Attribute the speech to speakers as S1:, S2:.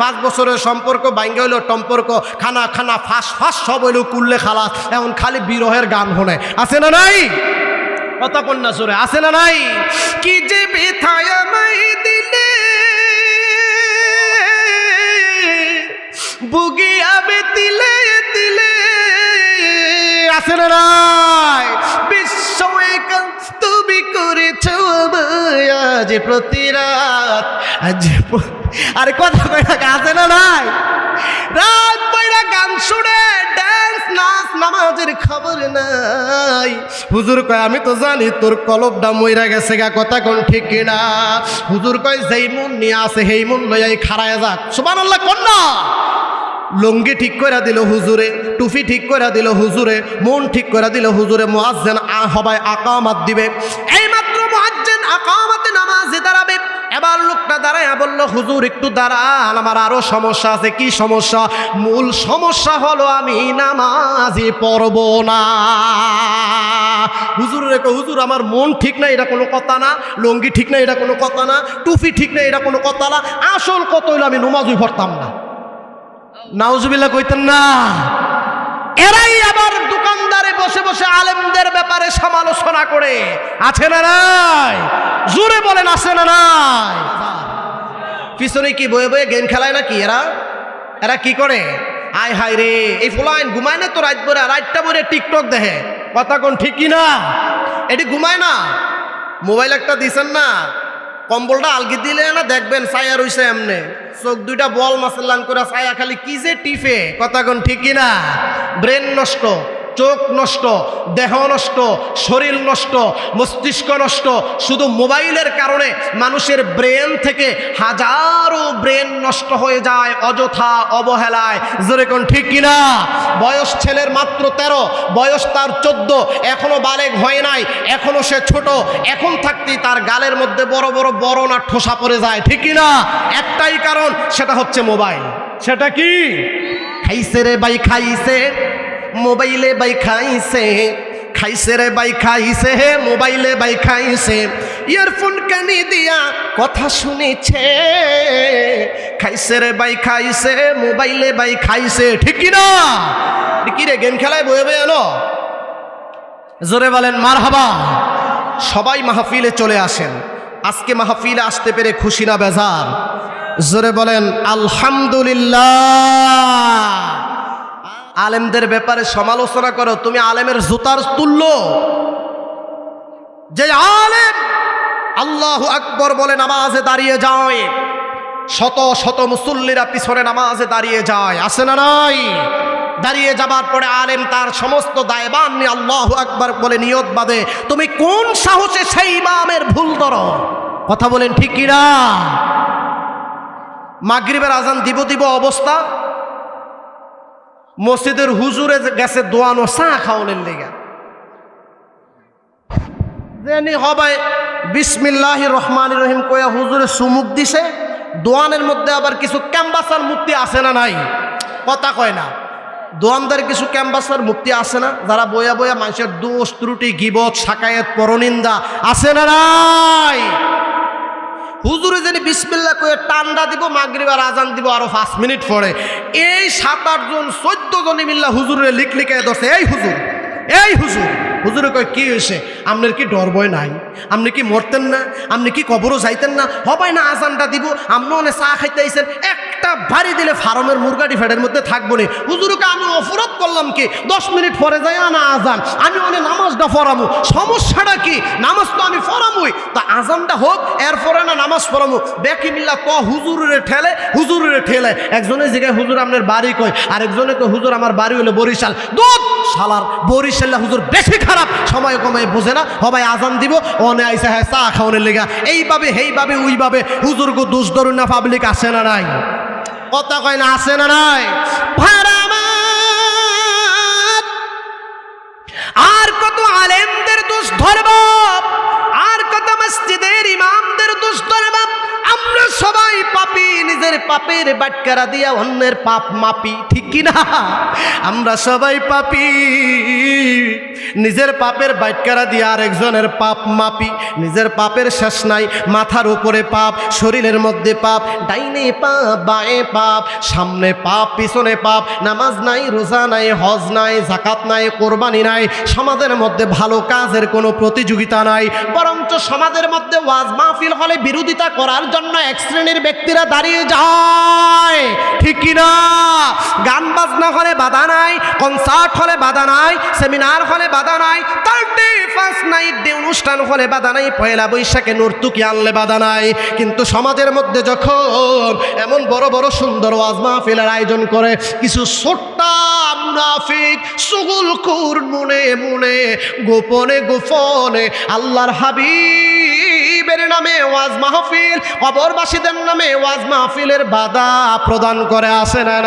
S1: পাঁচ বছরের সম্পর্ক বাইঙ্গে হইল টম্পর্ক, খানা খানা, ফাঁস ফাঁস সব হইল কুললে খালাস, এখন খালি বিরহের গান শোনে। আছে না নাই? কথা সুরে আছে না নাই? কি যে আছে না নাই? বিশ্ব তুমি করেছ আমায় আজ প্রতি রাত। আরে কথা কয়টা আছে না নাই। রাত পয়রা গান শুনে ড্যান্স নাচ, নামাজের খবর নাই। হুজুর কয়, আমি তো জানি তোর কলবটা মইরা গেছে গা, কথা কোন ঠিক কিনা? হুজুর কয়, যেই মন নিয়ে আসে সেই মন লইয়াই খারায় যাক সুবহানাল্লাহ, কোন না? লঙ্গি ঠিক করে দিল হুজুরে টুফি ঠিক করে দিল হুজুরে, মন ঠিক করে দিল হুজুরে, মুয়াজ্জেন হবায় আকামাত দিবে। এইমাত্র বলল, হুজুর, একটু দাঁড়ান, আমার আরও সমস্যা আছে। কি সমস্যা? মূল সমস্যা হলো আমি নামাজে পড়ব না। হুজুর রেখে হুজুর, আমার মন ঠিক না এটা কোনো কথা না। লঙ্গি ঠিক না এটা কোনো কথা না। টুফি ঠিক না এটা কোনো কথা না। আসল কত হইল আমি নমাজই পড়তাম না। নাউজুবিল্লাহ কইতেন, না। এরাই আবার দোকানদারে বসে বসে আলেমদের ব্যাপারে সমালোচনা করে। আছে না নাই? জোরে বলেন, আছে না নাই? পিছনে কি বয়ে বয়ে গেম খেলায় নাকি এরা? এরা কি করে? আয় হায় রে, এই ফুলাইন ঘুমায় না তো রাত বরে রাতটা বরে টিকটক দেখে। কথা কোন ঠিক কি না? এটি ঘুমায় না? মোবাইল একটা দিছেন না? কম্বলটা আলগি দিলে না দেখবেন ছায়া রইছে এমনে। চোখ দুইটা বল মাসাল্লান করে ছায়া খালি কি যে টিফে কথা কোন ঠিক কি না? ব্রেন নষ্ট। চোখ নষ্ট দেহ নষ্ট শরীর নষ্ট মস্তিষ্ক নষ্ট শুধু মোবাইলের কারণে মানুষের ব্রেন থেকে হাজারো ব্রেন নষ্ট হয়ে যায় অযথা অবহেলায়। যেরকম ঠিক কিনা? বয়স ছেলের মাত্র তেরো বয়স তার চোদ্দ এখনও বালেগ হয় নাই এখনও সে ছোট এখন থাকতেই তার গালের মধ্যে বড় বড় বড় না ঠোসা পড়ে যায় ঠিক কিনা? একটাই কারণ সেটা হচ্ছে মোবাইল। সেটা কি? খাইছে রে ভাই খাইছে। মোবাইলে বাই খাইছে খাইছে রে বাই খাইছে হে মোবাইলে বাই খাইছে। ইয়ারফোন কানি দিয়া কথা শুনেছে, খাইছে রে বাই খাইছে, মোবাইলে বাই খাইছে। ঠিক না? কি রে, গেম খেলায় বয়ে বয়ে এলো? জোরে বলেন মার সবাই মাহফিলে চলে আসেন। আজকে মাহফিলে আসতে পেরে খুশি না বেজার? জোরে বলেন, আলহামদুলিল্লাহ। আলেমদের ব্যাপারে সমালোচনা করো, তুমি আলেমের জুতার তুল্য। যে আলেম, আল্লাহ আকবর বলে নামাজে দাঁড়িয়ে যায়। শত শত মুসল্লিরা পিছনে নামাজে দাঁড়িয়ে যায়। আসে না নাই? দাঁড়িয়ে যাবার পরে আলেম তার সমস্ত দায়বান নিয়ে আল্লাহ আকবর বলে নিয়ত বাদে তুমি কোন সাহসে সেই ইমামের ভুল ধরো? কথা বলেন ঠিক কিনা? মাগরিবের আজান দিব দিব অবস্থা? মসজিদের হুজুরে গেছে দোয়ানো চা খাওয়ানোর লেগে। যেনি হবাই বিসমিল্লাহ রহমান রহিম কয়া হুজুরে সুমুক দিছে, দোয়ানের মধ্যে আবার কিছু ক্যাম্বাসার মুক্তি আছে না নাই? কথা কয় না। দোয়ানদের কিছু ক্যাম্বাসার মুক্তি আছে না, যারা বয়া বয়া মানুষের দোষ ত্রুটি, গিবত, সাকায়েত, পরনিন্দা আছে না নাই? হুজুরে যেন বিসমিল্লা করে টান্ডা দিব মাগরিবার আজান দিব আরও পাঁচ মিনিট পরে, এই সাত আটজন চোদ্দ জনে মিল্লা হুজুরে লিখ লিখে ধরছে, এই হুজুর এই হুজুর। হুজুরে কয়, কি হয়েছে? আপনার কি ডর ভয় নাই? আপনি কি মরতেন না? আপনি কি কবরও যাইতেন না? হবাই না আজানটা দিব আপনি অনেক চা খাইতে আইছেন একটা বাড়ি দিলে ফার্মের মুরগাটি ফেডের মধ্যে থাকব না। হুজুরকে আমি অপরাধ করলাম কি? দশ মিনিট পরে যাই না আজান। আমি অনেক নামাজটা ফরামু সমস্যাটা কি? নামাজ তো আমি ফরামুই তা আজানটা হোক, এরপরে না নামাজ পড়ামু। বেকি মিল্লা ক হুজুরে ঠেলে হুজুরে ঠেলে। একজনের জায়গায় হুজুর, আপনার বাড়ি কয় আর একজনে কয়, হুজুর, আমার বাড়ি হলো বরিশাল। দুধ শালার বরিশাল্লা হুজুর বেশি খারাপ। সময় কমায় বোঝে না। হবাই আজান দিব অনে আইসা হ্যাঁ চা খাওয়ানোর লেগা। এইভাবে, সেইভাবে, উইভাবে হুজুর গো দোষ ধরুন না পাবলিক আসে না নাই। কথা কয় না আসে না নাই? আর কত আলেমদের দোষ ধরব, আর কত মসজিদের ইমামদের দোষ ধরব, আমরা সবাই পাপি, নিজের পাপের বাটকারা দিয়া অন্যের পাপ মাপি, ঠিক কি না আমরা সবাই পাপি। নিজের পাপের বাইটকারা দিয়ে আরেকজনের পাপ মাপি। নিজের পাপের শেষ নাই, মাথার উপরে পাপ, শরীরের মধ্যে পাপ, ডাইনে পাপ, বায়ে পাপ, সামনে পাপ, পিছনে পাপ, নামাজ নাই, রোজা নাই, হজ নাই জাকাত নাই, কোরবানি নাই, সমাজের মধ্যে ভালো কাজের কোনো প্রতিযোগিতা নাই, বরঞ্চ সমাজের মধ্যে ওয়াজ মাহফিল হলে বিরোধিতা করার জন্য এক শ্রেণির ব্যক্তিরা দাঁড়িয়ে যায়। ঠিক কিনা? গান বাজনা হলে বাধা নাই কনসার্ট হলে বাধা নাই সেমিনার হলে বাধা নাই থার্টি ফার্স্ট নাইট ডে অনুষ্ঠান হলে বাধা নাই, পয়লা বৈশাখে নর্তুকি আনলে বাধা নাই। কিন্তু সমাজের মধ্যে যখন এমন বড় বড় সুন্দর ওয়াজ মাহফিলের আয়োজন করে, কিছু ছোট্টা মুনাফিক সুগুল কুর মুনে মুনে, গোপনে গোপনে আল্লাহর হাবিবের নামে ওয়াজ মাহফিল কবরবাসীদের নামে ওয়াজ মাহফিলের বাধা প্রদান করে আসে না